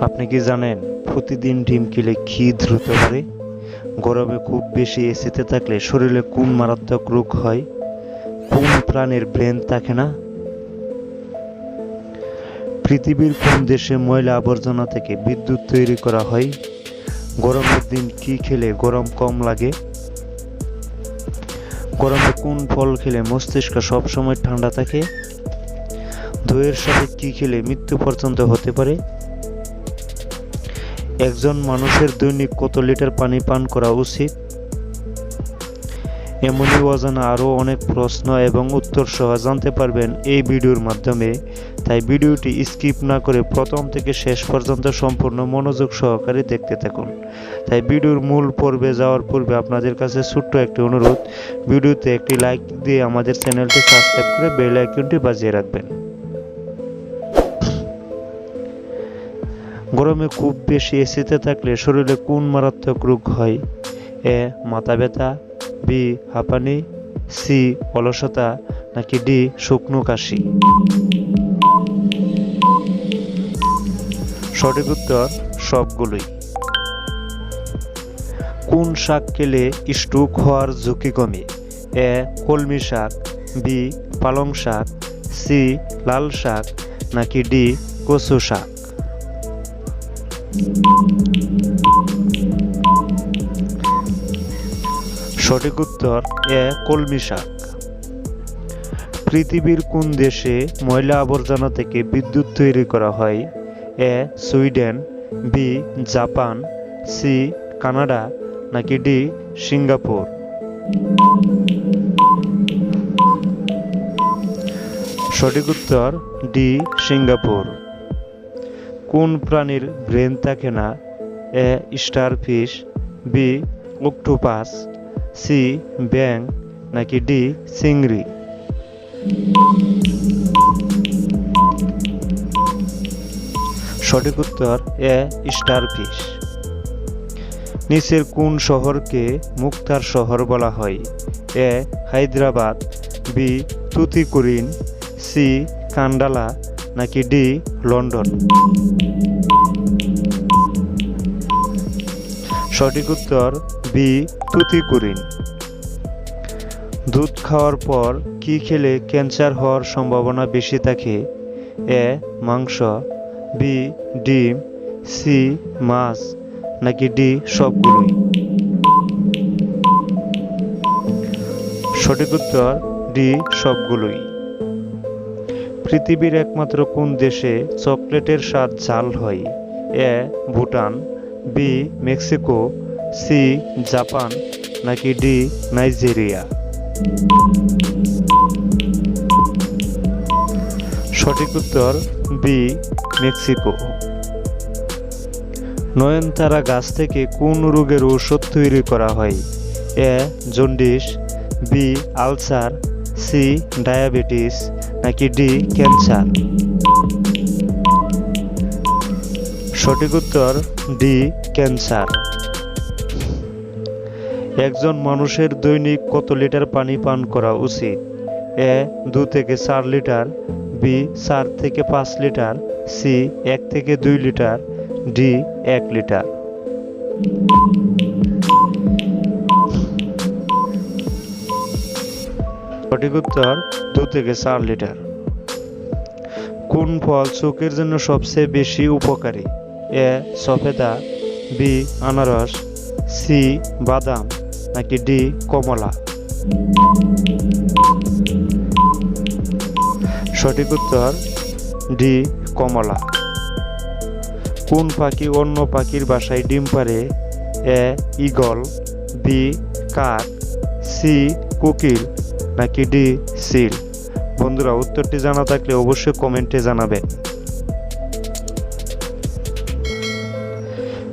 আপনি কি জানেন, প্রতিদিন ডিম খেলে কি দ্রুত বাড়ে? গরমে খুব বেশি এসিতে থাকলে শরীরে কোন মারাত্মক রোগ হয়? কোন প্রাণীর ব্রেন থাকে না? পৃথিবীর কোন দেশে ময়লা আবর্জনা থেকে বিদ্যুৎ তৈরি করা হয়? গরমের দিন কি খেলে গরম কম লাগে? গরমে কোন ফল খেলে মস্তিষ্ক সবসময় ঠান্ডা থাকে? দইয়ের সাথে কি খেলে মৃত্যু পর্যন্ত হতে পারে? একজন মানুষের দৈনিক কত লিটার পানি পান করা উচিত? এমনই অজানা আরও অনেক প্রশ্ন এবং উত্তর সহ জানতে পারবেন এই ভিডিওর মাধ্যমে। তাই ভিডিওটি স্কিপ না করে প্রথম থেকে শেষ পর্যন্ত সম্পূর্ণ মনোযোগ সহকারে দেখতে থাকুন। তাই ভিডিওর মূল পর্বে যাওয়ার পূর্বে আপনাদের কাছে ছোট্ট একটি অনুরোধ। ভিডিওতে একটি লাইক দিয়ে আমাদের চ্যানেলটি সাবস্ক্রাইব করে বেল আইকনটি বাজিয়ে রাখবেন। গরমে খুব বেশি এসিতে থাকলে শরীরে কোন মারাত্মক রোগ হয়? এ, মাথা ব্যথা, বি, হাঁপানি, সি, অলসতা, নাকি ডি, শুকনো কাশি? সঠিক উত্তর সবগুলোই। কোন শাক খেলে স্ট্রোক হওয়ার ঝুঁকি কমে? এ, কলমি শাক, বি, পালং শাক, সি, লাল শাক, নাকি ডি, কচু শাক? সঠিক উত্তর, এ কলমি শাক। পৃথিবীর কোন দেশে ময়লা আবর্জনা থেকে বিদ্যুৎ তৈরি করা হয়? A Sweden, B Japan, C Canada, নাকি ডি সিঙ্গাপুর? সঠিক উত্তর, ডি সিঙ্গাপুর। কোন প্রাণীর ব্রেন থাকে না? A, starfish, B, octopus, C, ব্যাং, নাকি ডি, চিংড়ি? সঠিক উত্তর, এ, স্টারফিশ। নিচের কোন শহরকে মুক্তার শহর বলা হয়? A, Hyderabad, B, Tuticorin, C, Kandla নাকি ডি, লন্ডন? সঠিক উত্তর, বি, তুতিকুরিন। দুধ খাওয়ার পর কি খেলে ক্যান্সার হওয়ার সম্ভাবনা বেশি থাকে? এ, মাংস, বি, ডিম, সি, মাছ, নাকি ডি, সবগুলোই? সঠিক উত্তর, ডি, সবগুলোই। পৃথিবীর একমাত্র কোন দেশে চকলেটের স্বাদ ঝাল হয়? A, Bhutan, B, Mexico, C, Japan, নাকি ডি, নাইজেরিয়া? সঠিক উত্তর, বি, মেক্সিকো। নয়নতারা গাছ থেকে কোন রোগের ঔষধ তৈরি করা হয়? A, jaundice, B, ulcer, C, diabetes নাকি ডি ক্যান্সার? সঠিক উত্তর, ডি ক্যান্সার। একজন মানুষের দৈনিক কত লিটার পানি পান করা উচিত? এ, দু থেকে চার লিটার, বি, চার থেকে পাঁচ লিটার, সি, এক থেকে দুই লিটার, ডি, এক লিটার। সঠিক উত্তর দু থেকে চার লিটার। কোন ফল চোখের জন্য সবচেয়ে বেশি উপকারী? এ, সফেদা, বি, আনারস, সি, বাদাম, নাকি ডি, কমলা? সঠিক উত্তর ডি, কমলা। কোন পাখি অন্য পাখির বাসায় ডিম পারে এ ইগল বি, কাক, সি, কোকিল নাকি ডি সিল। বন্ধুরা, উত্তরটি জানা থাকলে অবশ্যই কমেন্টে জানাবেন।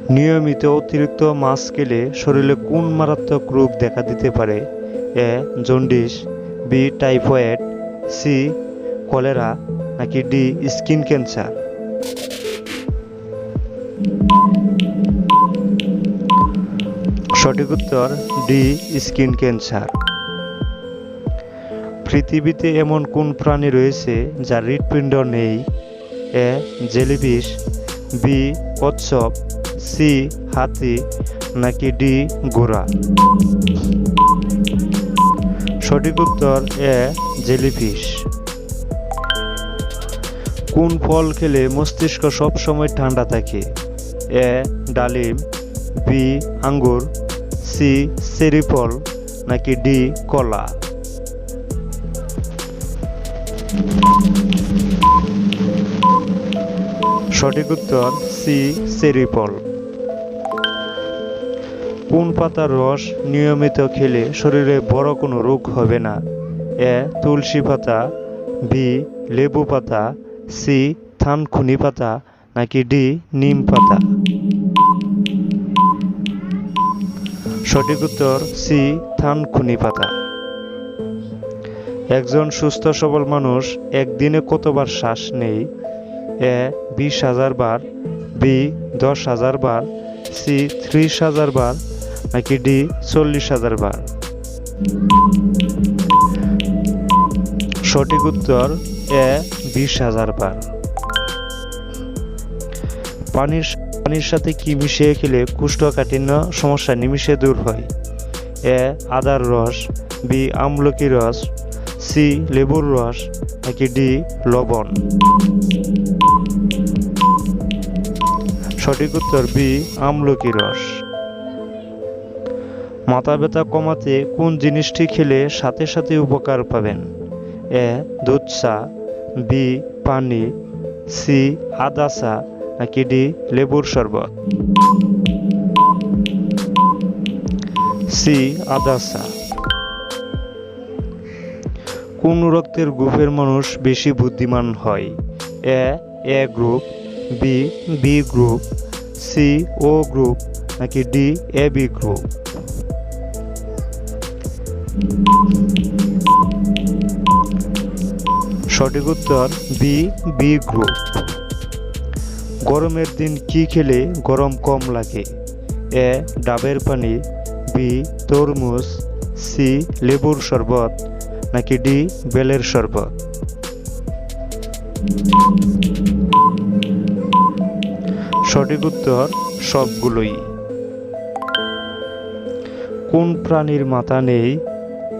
নিয়মিত অতিরিক্ত মাছ খেলে শরীরে কোন মারাত্মক রোগ দেখা দিতে পারে? A, jaundice, B, typhoid, C, cholera, নাকি ডি, স্কিন ক্যান্সার? সঠিক উত্তর, ডি, স্কিন ক্যান্সার। পৃথিবীতে এমন কোন প্রাণী রয়েছে যার হৃৎপিণ্ড নেই? এ, জেলিফিশ, বি, কচ্ছপ, সি, হাতি, নাকি ডি, ঘোড়া? সঠিক উত্তর এ, জেলিফিশ। কোন ফল খেলে মস্তিষ্ক সবসময় ঠান্ডা থাকে? এ, ডালিম, বি, আঙ্গুর, সি চেরি ফল নাকি ডি, কলা? সঠিক উত্তর সি চেরি ফল কোন পাতার রস নিয়মিত খেলে শরীরে বড় কোনো রোগ হবে না। এ, তুলসী পাতা, বি, লেবু পাতা, সি থানখুনি পাতা, নাকি ডি, নিম পাতা। সঠিক উত্তর সি থানখুনি পাতা। একজন সুস্থ সবল মানুষ একদিনে কতবার শ্বাস নেই? এ, বিশ হাজার বার, বি, দশ হাজার বার, সি, ত্রিশ হাজার বার, নাকি ডি, চল্লিশ হাজার বার? সঠিক উত্তর, এ, বিশ হাজার বার। পানির পানির সাথে কি মিশিয়ে খেলে কুষ্ঠকাঠিন্য সমস্যা নিমিশে দূর হয়? এ, আদার রস, বি, আমলকি রস সি লেবুর রস, নাকি ডি লবণ? সঠিক উত্তর বি, আমলকি রস। মাথা ব্যথা কমাতে কোন জিনিসটি খেলে সাথে সাথে উপকার পাবেন? এ, দুধ চা, বি, পানি, সি, আদা চা, নাকি ডি, লেবুর শরবত? সি, আদা চা। কোন রক্তের গ্রুপের মানুষ বেশি বুদ্ধিমান হয়? A A group, B B group, C, O group, নাকি ডি, এ, বি গ্রুপ? সঠিক উত্তর, বি বি গ্রুপ। গরমের দিন কি খেলে গরম কম লাগে? এ, ডাবের পানি, বি, তরমুজ, সি, লেবুর শরবত নাকি ডি বেলের শরবত? সঠিক উত্তর সবগুলোই। কোন প্রাণীর মাথা নেই?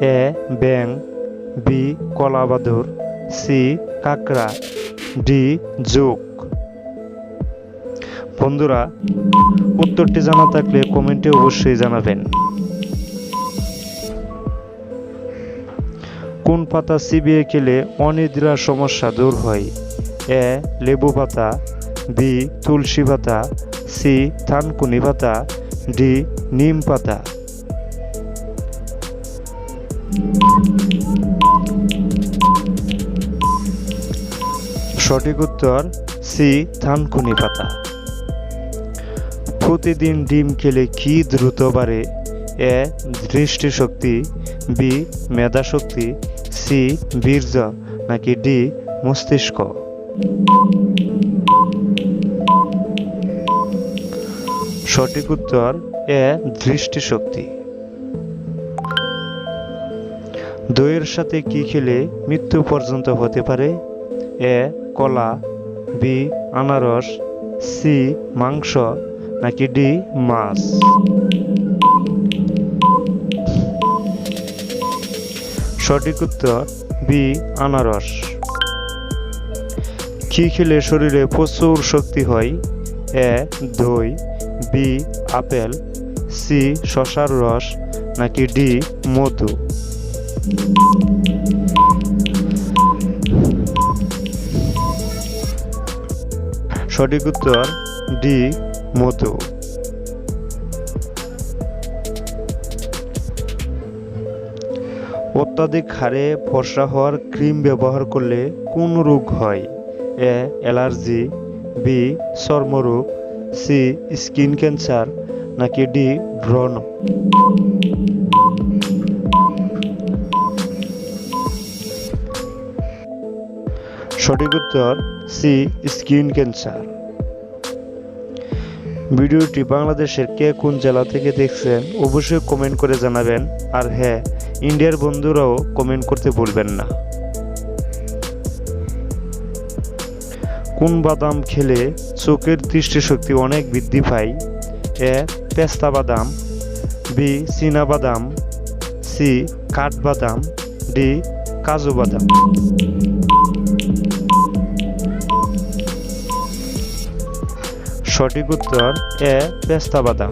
এ ব্যাং বি, কলাবাদুর, সি, কাকড়া, ডি, জোক। বন্ধুরা, উত্তরটি জানা থাকলে কমেন্টে অবশ্যই জানাবেন। কোন পাতা চিবিয়ে খেলে অনিদ্রার সমস্যা দূর হয়? এ, লেবু পাতা, বি, তুলসী পাতা, সি, থানকুনি পাতা, ডি, নিম পাতা। সঠিক উত্তর, সি, থানকুনি পাতা। প্রতিদিন ডিম খেলে কি দ্রুত বাড়ে? এ, দৃষ্টিশক্তি, বি, মেধাশক্তি সি বীর্য নাকি ডি মস্তিষ্ক? সঠিক উত্তর, এ দৃষ্টিশক্তি। দইয়ের সাথে কি খেলে মৃত্যু পর্যন্ত হতে পারে? এ কলা, বি আনারস, সি মাংস নাকি ডি মাছ? সঠিক উত্তর বি, আনারস। কি খেলে শরীরে প্রচুর শক্তি হয়? এ, দই, বি, আপেল, সি, শশার রস, নাকি ডি, মধু? সঠিক উত্তর ডি, মধু। অত্যাধিক হারে ফর্সা হওয়ার ক্রিম ব্যবহার করলে কোন রোগ হয়? এ, অ্যালার্জি, বি, চর্মরোগ, সি, স্কিন ক্যান্সার, নাকি ডি, ব্রণ? সঠিক উত্তর, সি, স্কিন ক্যান্সার। ভিডিওটি বাংলাদেশের কে কোন জেলা থেকে দেখছেন, অবশ্যই কমেন্ট করে জানাবেন। আর হ্যাঁ ইন্ডিয়ার বন্ধুরাও কমেন্ট করতে ভুলবেন না। কোন বাদাম খেলে চোখের দৃষ্টিশক্তি অনেক বৃদ্ধি পায়? এ, পেস্তা বাদাম, বি, চীনা বাদাম, সি কাঠবাদাম ডি, কাজু বাদাম। সঠিক উত্তর, এ, পেস্তা বাদাম।